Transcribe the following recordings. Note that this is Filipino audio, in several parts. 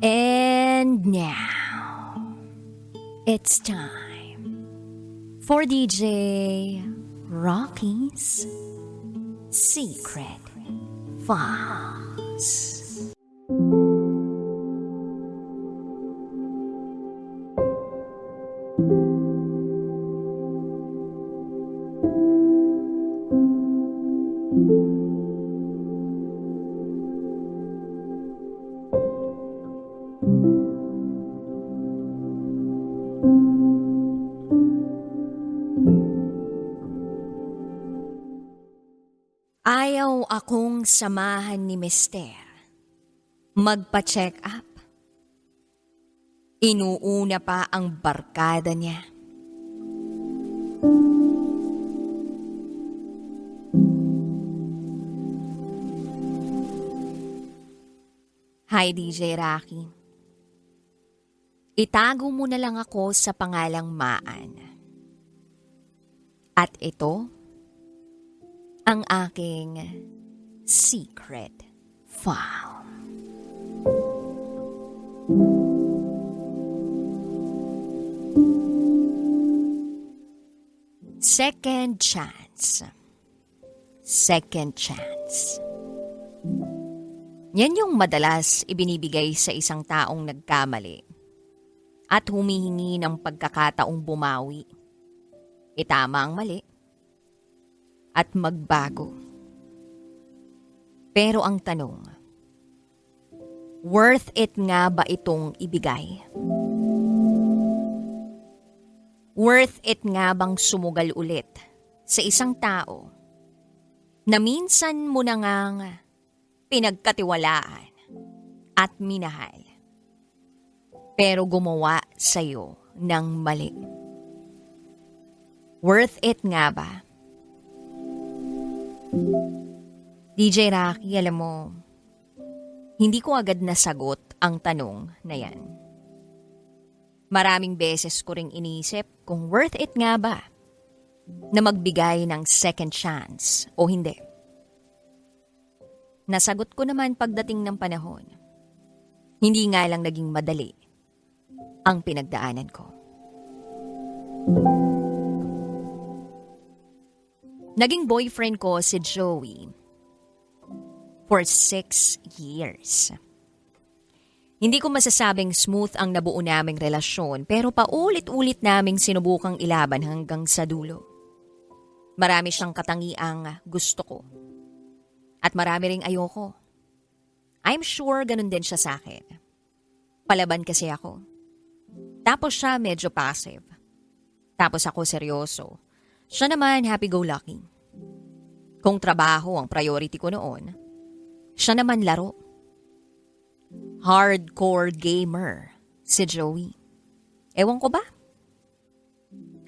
And now, it's time for DJ Rocky's Secret Files. Ayaw akong samahan ni Mister. Magpa-check up. Inuuna pa ang barkada niya. Hi DJ Rocky. Itago mo na lang ako sa pangalang Maan. At ito, ang aking secret file. Second chance. Second chance. Yan yung madalas ibinibigay sa isang taong nagkamali at humihingi ng pagkakataong bumawi. Itama ang mali at magbago. Pero ang tanong, worth it nga ba itong ibigay? Worth it nga bang sumugal ulit sa isang tao na minsan mo na ngang pinagkatiwalaan at minahal pero gumawa sa'yo ng mali? Worth it nga ba? DJ Rocky, alam mo, hindi ko agad nasagot ang tanong na yan. Maraming beses ko ring inisip kung worth it nga ba na magbigay ng second chance o hindi. Nasagot ko naman pagdating ng panahon. Hindi nga lang naging madali ang pinagdaanan ko. Naging boyfriend ko si Joey for six years. Hindi ko masasabing smooth ang nabuo naming relasyon pero paulit-ulit naming sinubukang ilaban hanggang sa dulo. Marami siyang katangiang gusto ko. At marami ring ayoko. I'm sure ganun din siya sa akin. Palaban kasi ako. Tapos siya medyo passive. Tapos ako seryoso. Siya naman happy-go-lucky. Kung trabaho ang priority ko noon, siya naman laro. Hardcore gamer si Joey. Ewan ko ba?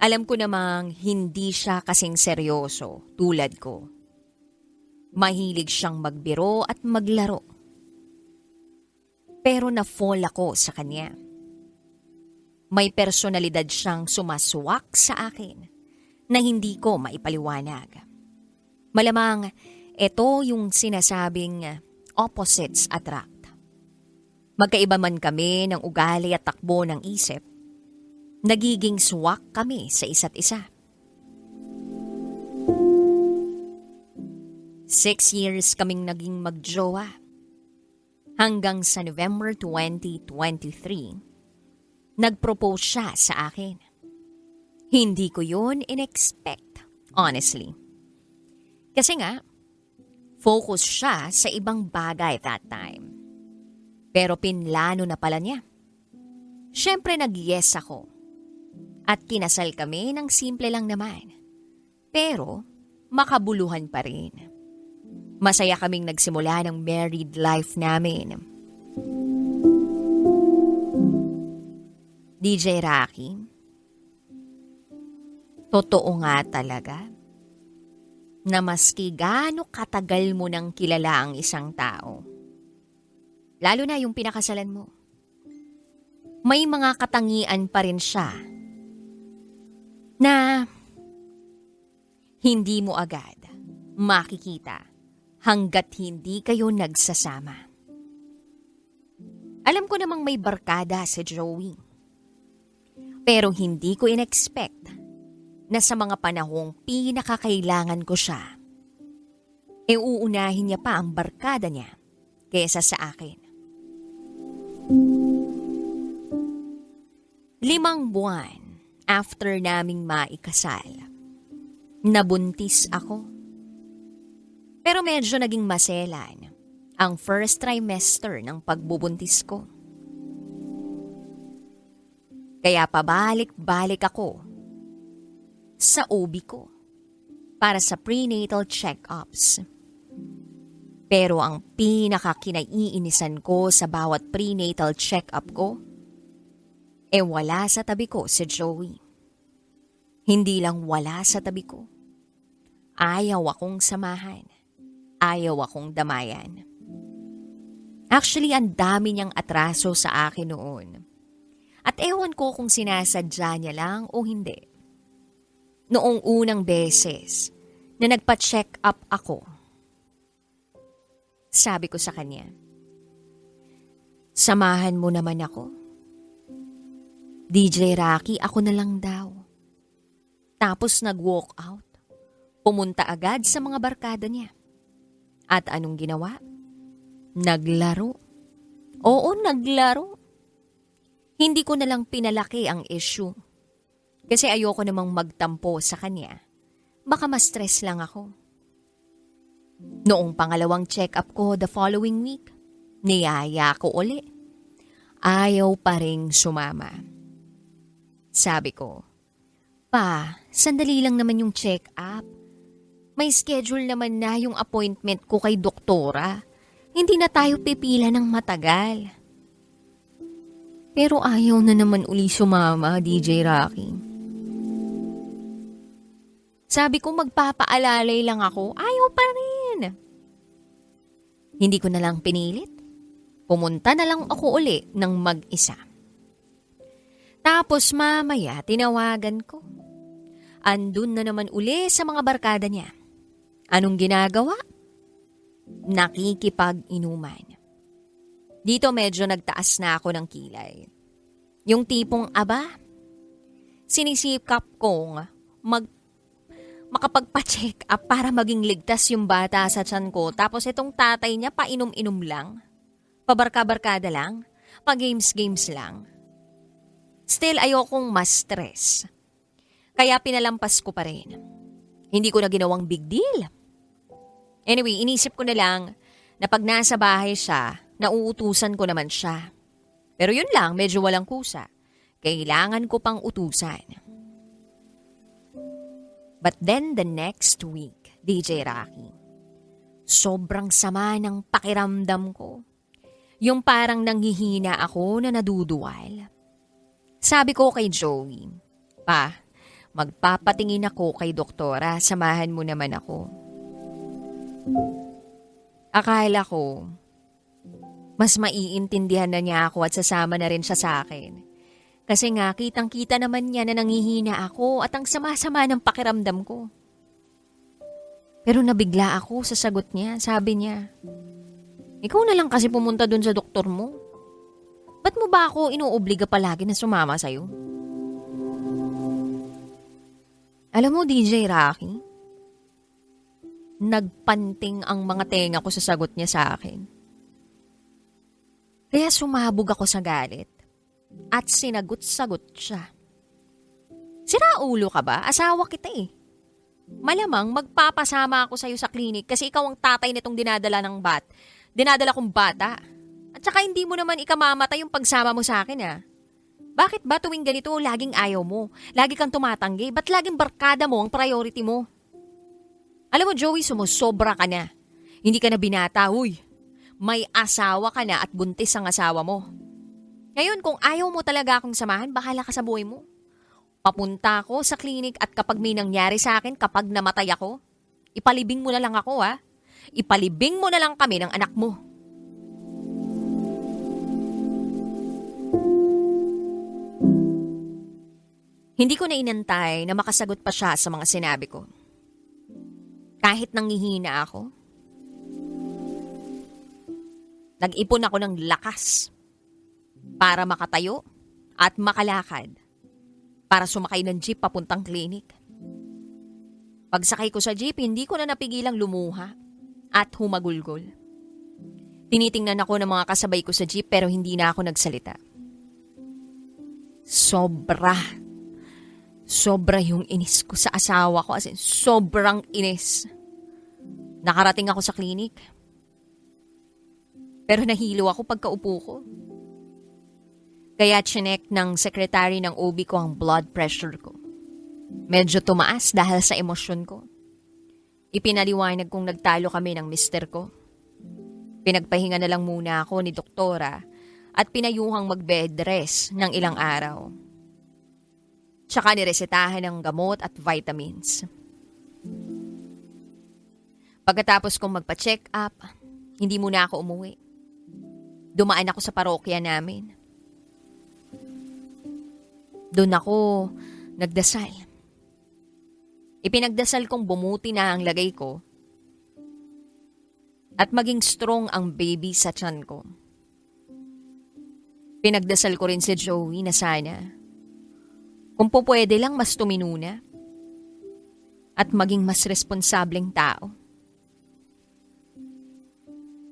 Alam ko namang hindi siya kasing seryoso tulad ko. Mahilig siyang magbiro at maglaro. Pero na-fall ako sa kanya. May personalidad siyang sumaswak sa akin na hindi ko maipaliwanag. Malamang ito yung sinasabing opposites attract. Magkaiba man kami ng ugali at takbo ng isip, nagiging swak kami sa isa't isa. Six years kaming naging magjowa. Hanggang sa November 2023, nag-propose siya sa akin. Hindi ko yun in-expect, honestly. Kasi nga, focus siya sa ibang bagay that time. Pero pinlano na pala niya. Siyempre nag-yes ako. At kinasal kami ng simple lang naman. Pero makabuluhan pa rin. Masaya kaming nagsimula ng married life namin. DJ Rocky, totoo nga talaga na maski gaano katagal mo nang kilala ang isang tao. Lalo na yung pinakasalan mo. May mga katangian pa rin siya na hindi mo agad makikita hanggat hindi kayo nagsasama. Alam ko namang may barkada si Joey. Pero hindi ko in-expect na sa mga panahong pinakakailangan ko siya, e uunahin niya pa ang barkada niya kesa sa akin. Limang buwan after naming maikasal, nabuntis ako. Pero medyo naging maselan ang first trimester ng pagbubuntis ko. Kaya pabalik-balik ako sa OB ko para sa prenatal check-ups. Pero ang pinakakinaiinisan ko sa bawat prenatal check-up ko, e wala sa tabi ko si Joey. Hindi lang wala sa tabi ko. Ayaw akong samahan. Ayaw akong damayan. Actually, ang dami niyang atraso sa akin noon. At ewan ko kung sinasadya niya lang o hindi. Noong unang beses na nagpa-check up ako, sabi ko sa kanya, Samahan mo naman ako. DJ Rocky, ako na lang daw. Tapos nag-walk out. Pumunta agad sa mga barkada niya. At anong ginawa? Naglaro. Oo, naglaro. Hindi ko na lang pinalaki ang issue. Kasi ayoko namang magtampo sa kanya. Baka ma-stress lang ako. Noong pangalawang check-up ko the following week, niyaya ko uli. Ayaw pa ring sumama. Sabi ko, Pa, sandali lang naman yung check-up. May schedule naman na yung appointment ko kay doktora. Hindi na tayo pipila ng matagal. Pero ayaw na naman uli sumama, DJ Rocky. Sabi ko magpapaalalay lang ako, ayaw pa rin. Hindi ko na lang pinilit. Pumunta na lang ako uli ng mag-isa. Tapos mamaya tinawagan ko. Andun na naman uli sa mga barkada niya. Anong ginagawa? Nakikipag-inuman. Dito medyo nagtaas na ako ng kilay. Yung tipong aba, sinisikap kong mag makapagpa-check up para maging ligtas yung bata sa tiyan ko. Tapos itong tatay niya painom-inom lang. Pabarka-barkada lang. Pa-games-games lang. Still, ayokong ma-stress. Kaya pinalampas ko pa rin. Hindi ko na ginawang big deal. Anyway, inisip ko na lang na pag nasa bahay siya, nauutusan ko naman siya. Pero yun lang, medyo walang kusa. Kailangan ko pang utusan. But then the next week, DJ Rocky, sobrang sama ng pakiramdam ko. Yung parang nanghihina ako na naduduwal. Sabi ko kay Joey, Pa, magpapatingin ako kay doktora, samahan mo naman ako. Akala ko, mas maiintindihan na niya ako at sasama na rin siya sa akin. Kasi nga, kitang-kita naman niya na nangihina ako at ang sama-sama ng pakiramdam ko. Pero nabigla ako sa sagot niya. Sabi niya, Ikaw na lang kasi pumunta dun sa doktor mo. Ba't mo ba ako inuobliga palagi na sumama sa'yo? Alam mo, DJ Rocky, nagpanting ang mga tenga ko sa sagot niya sa akin. Kaya sumabog ako sa galit at sinagot-sagot siya. Sira ulo ka ba? Asawa kita eh. Malamang magpapasama ako sa'yo sa klinik kasi ikaw ang tatay nitong dinadala ng bat. Dinadala kong bata. At saka hindi mo naman ikamamatay yung pagsama mo sa akin ah. Bakit ba tuwing ganito laging ayaw mo? Lagi kang tumatanggi? Ba't laging barkada mo ang priority mo? Alam mo Joey, sumusobra ka na. Hindi ka na binata, huy. May asawa ka na at buntis ang asawa mo. Ngayon, kung ayaw mo talaga akong samahan, bahala ka sa buhay mo. Papunta ako sa klinik at kapag may nangyari sa akin, kapag namatay ako, ipalibing mo na lang ako ha. Ipalibing mo na lang kami ng anak mo. Hindi ko na inantay na makasagot pa siya sa mga sinabi ko. Kahit nangihina ako. Nag-ipon ako ng lakas para makatayo at makalakad para sumakay ng jeep papuntang klinik. Pagsakay ko sa jeep, hindi ko na napigilang lumuha at humagulgol. Tinitingnan ako ng mga kasabay ko sa jeep pero hindi na ako nagsalita. Sobra. Sobra yung inis ko sa asawa ko. As in, sobrang inis. Nakarating ako sa klinik. Pero nahilo ako pagkaupo ko. Kaya chinek ng sekretary ng OB ko ang blood pressure ko. Medyo tumaas dahil sa emosyon ko. Ipinaliwanag kong nagtalo kami ng mister ko. Pinagpahinga na lang muna ako ni doktora at pinayuhang mag-bed rest ng ilang araw. Tsaka niresetahan ng gamot at vitamins. Pagkatapos kong magpa-check up, hindi muna ako umuwi. Dumaan ako sa parokya namin. Doon ako nagdasal. Ipinagdasal kong bumuti na ang lagay ko at maging strong ang baby sa tiyan ko. Pinagdasal ko rin si Joey na sana kung po pwede lang mas tuminuna at maging mas responsableng tao.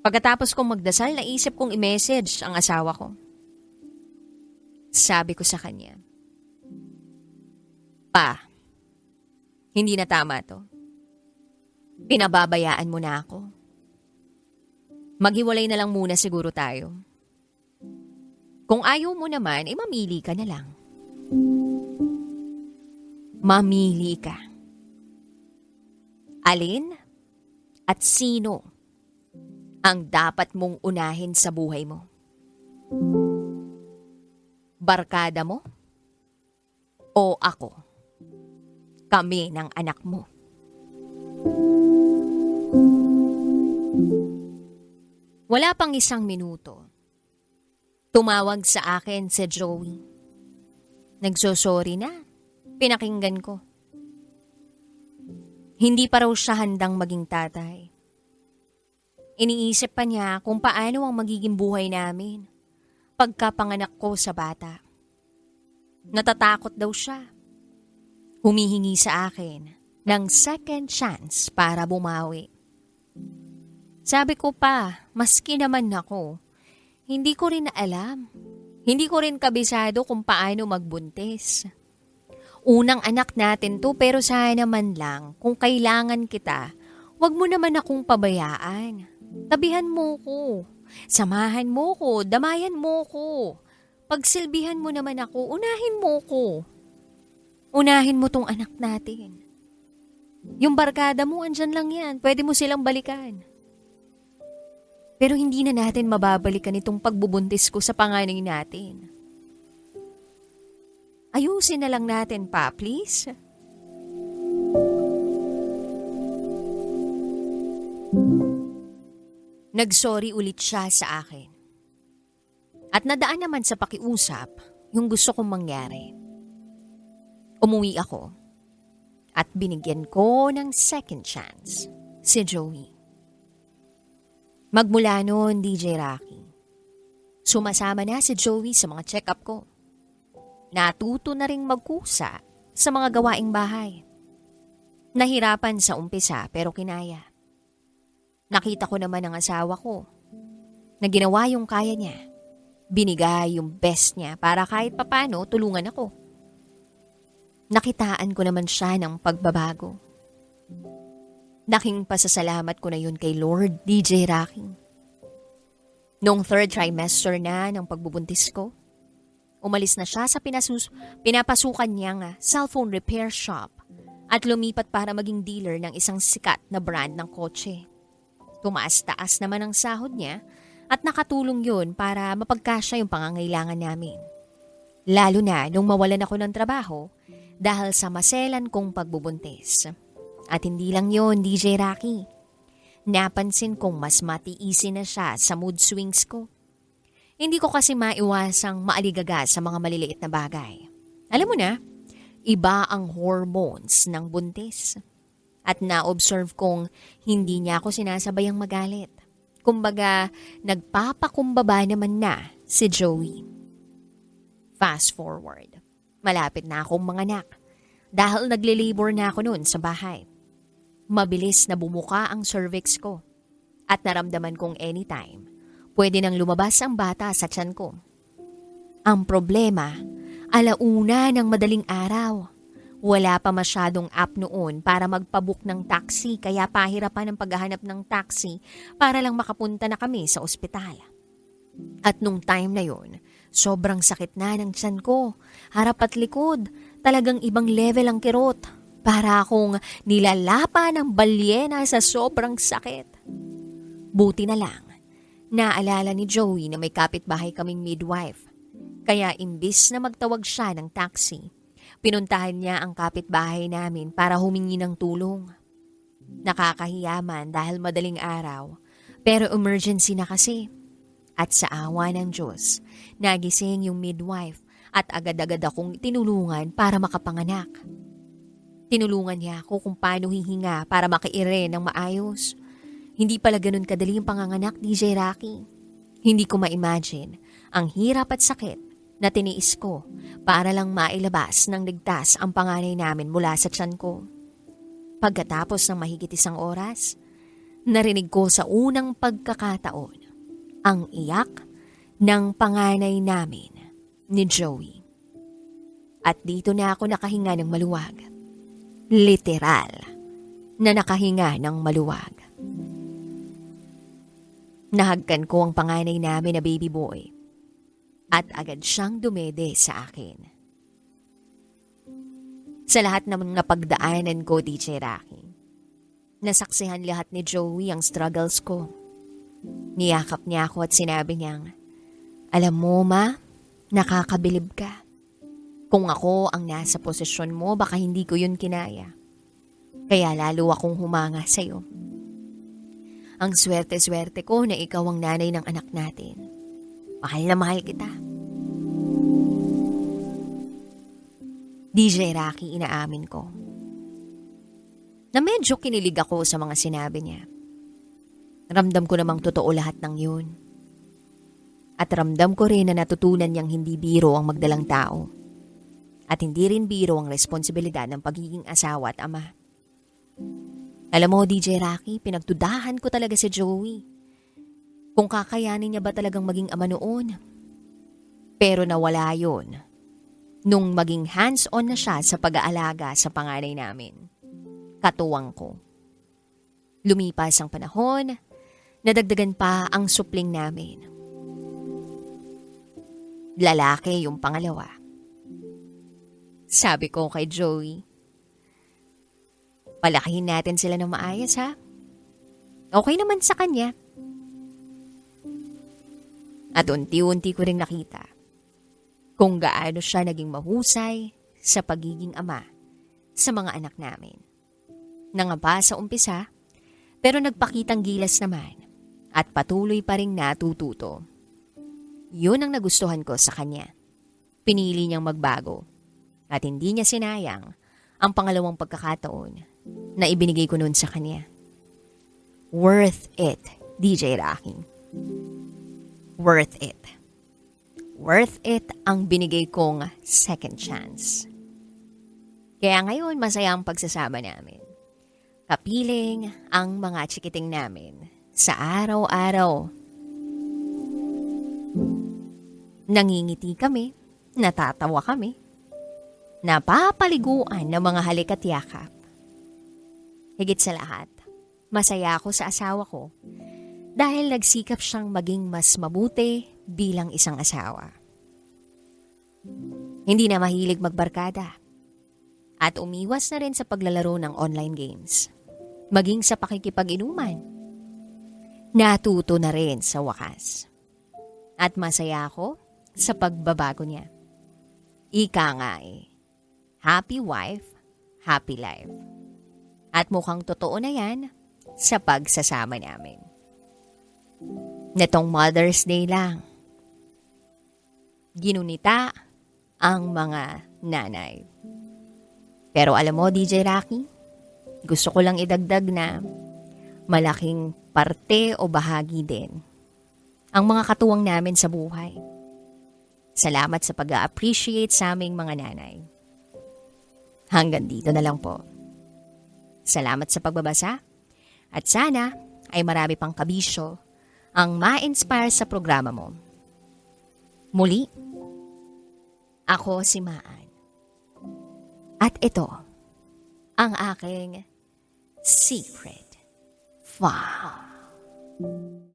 Pagkatapos kong magdasal, naisip kong i-message ang asawa ko. Sabi ko sa kanya, Pa, hindi na tama to. Pinababayaan mo na ako. Maghiwalay na lang muna siguro tayo. Kung ayaw mo naman, eh mamili ka na lang. Mamili ka. Alin at sino ang dapat mong unahin sa buhay mo? Barkada mo? O ako? Kami ng anak mo. Wala pang isang minuto. Tumawag sa akin si Joey. Nagsosorry na. Pinakinggan ko. Hindi pa raw siya handang maging tatay. Iniisip pa niya kung paano ang magiging buhay namin pagkapanganak ko sa bata. Natatakot daw siya. Humihingi sa akin ng second chance para bumawi. Sabi ko pa, maski naman ako, hindi ko rin alam. Hindi ko rin kabisado kung paano magbuntis. Unang anak natin to pero sana man lang kung kailangan kita, wag mo naman akong pabayaan. Tabihan mo ko. Samahan mo ko, damayan mo ko. Pagsilbihan mo naman ako, unahin mo ko. Unahin mo tong anak natin. Yung barkada mo, andyan lang yan. Pwede mo silang balikan. Pero hindi na natin mababalikan itong pagbubuntis ko sa panganay natin. Ayusin na lang natin pa, please. Nagsorry ulit siya sa akin. At nadaan naman sa pakiusap yung gusto kong mangyari. Umuwi ako at binigyan ko ng second chance si Joey. Magmula noon, DJ Rocky, sumasama na si Joey sa mga check-up ko. Natuto na ring magkusa sa mga gawaing bahay. Nahirapan sa umpisa pero kinaya. Nakita ko naman ang asawa ko na ginawa yung kaya niya. Binigay yung best niya para kahit papano tulungan ako. Nakitaan ko naman siya ng pagbabago. Naking pasasalamat ko na yun kay Lord DJ Rocking. Noong third trimester na ng pagbubuntis ko, umalis na siya sa pinasus pinapasukan niyang cellphone repair shop at lumipat para maging dealer ng isang sikat na brand ng kotse. Tumaas-taas naman ang sahod niya at nakatulong yun para mapagkasya yung pangangailangan namin. Lalo na nung mawalan ako ng trabaho dahil sa maselan kong pagbubuntis. At hindi lang yon DJ Rocky. Napansin kong mas matiisin na siya sa mood swings ko. Hindi ko kasi maiwasang maaligaga sa mga maliliit na bagay. Alam mo na, iba ang hormones ng buntis. At na-observe kong hindi niya ako sinasabayang magalit. Kumbaga, nagpapakumbaba naman na si Joey. Fast forward. Malapit na akong manganak. Dahil nagle-labor na ako noon sa bahay. Mabilis na bumuka ang cervix ko. At naramdaman kong anytime, pwede nang lumabas ang bata sa tiyan ko. Ang problema, alauna ng madaling araw. Wala pa masyadong app noon para magpabook ng taxi kaya pahirapan ang paghahanap ng taxi para lang makapunta na kami sa ospital. At nung time na yon, sobrang sakit na ng tiyan ko. Harap at likod, talagang ibang level ang kirot. Para akong nilalapa ng balyena sa sobrang sakit. Buti na lang, naalala ni Joey na may kapitbahay kaming midwife. Kaya imbis na magtawag siya ng taxi, pinuntahan niya ang kapitbahay namin para humingi ng tulong. Nakakahiyaman dahil madaling araw, pero emergency na kasi. At sa awa ng Diyos, nagising yung midwife at agad-agad akong tinulungan para makapanganak. Tinulungan niya ako kung paano hihinga para makaire ng maayos. Hindi pala ganun kadali yung panganganak, DJ Rocky. Hindi ko ma-imagine ang hirap at sakit na tiniis ko para lang mailabas ng ligtas ang panganay namin mula sa tiyan ko. Pagkatapos ng mahigit isang oras, narinig ko sa unang pagkakataon ang iyak ng panganay namin ni Joey. At dito na ako nakahinga ng maluwag. Literal na nakahinga ng maluwag. Nahagkan ko ang panganay namin na baby boy at agad siyang dumede sa akin. Sa lahat ng mga pagdaanan ko, DJ Rocky, nasaksihan lahat ni Joey ang struggles ko. Niyakap niya ako at sinabi niyang, Alam mo ma, nakakabilib ka. Kung ako ang nasa posisyon mo, baka hindi ko yun kinaya. Kaya lalo akong humanga sa'yo. Ang swerte-swerte ko na ikaw ang nanay ng anak natin. Mahal na mahal kita. DJ Rocky inaamin ko. Na medyo kinilig ako sa mga sinabi niya. Ramdam ko namang totoo lahat ng yun. At ramdam ko rin na natutunan niyang hindi biro ang magdalang tao. At hindi rin biro ang responsibilidad ng pagiging asawa at ama. Alam mo, DJ Rocky, pinagdudahan ko talaga si Joey. Kung kakayanin niya ba talagang maging ama noon. Pero nawala yon nung maging hands-on na siya sa pag-aalaga sa panganay namin. Katuwang ko. Lumipas ang panahon, nadagdagan pa ang supling namin. Lalaki yung pangalawa. Sabi ko kay Joey, palakihin natin sila ng maayos ha. Okay naman sa kanya. At unti-unti ko rin nakita kung gaano siya naging mahusay sa pagiging ama sa mga anak namin. Nangaba sa umpisa, pero nagpakitang gilas naman at patuloy pa rin natututo. Yun ang nagustuhan ko sa kanya. Pinili niyang magbago at hindi niya sinayang ang pangalawang pagkakataon na ibinigay ko noon sa kanya. Worth it, DJ Rocky. Worth it. Worth it ang binigay kong second chance. Kaya ngayon masaya ang pagsasama namin. Kapiling ang mga chikiting namin sa araw-araw. Nangingiti kami, natatawa kami, napapaliguan ng mga halik at yakap. Higit sa lahat, masaya ako sa asawa ko dahil nagsikap siyang maging mas mabuti bilang isang asawa. Hindi na mahilig magbarkada at umiwas na rin sa paglalaro ng online games, maging sa pakikipag-inuman. Natuto na rin sa wakas. At masaya ako sa pagbabago niya. Ika nga eh, happy wife, happy life. At mukhang totoo na yan sa pagsasama namin. Netong Mother's Day lang, ginunita ang mga nanay. Pero alam mo, DJ Rocky, Gusto ko lang idagdag na malaking parte o bahagi din ang mga katuwang namin sa buhay. Salamat sa pag-appreciate sa aming mga nanay. Hanggang dito na lang po. Salamat sa pagbabasa at sana ay marami pang kabisyo ang ma-inspire sa programa mo. Muli, ako si Maan. At ito, ang aking secret file.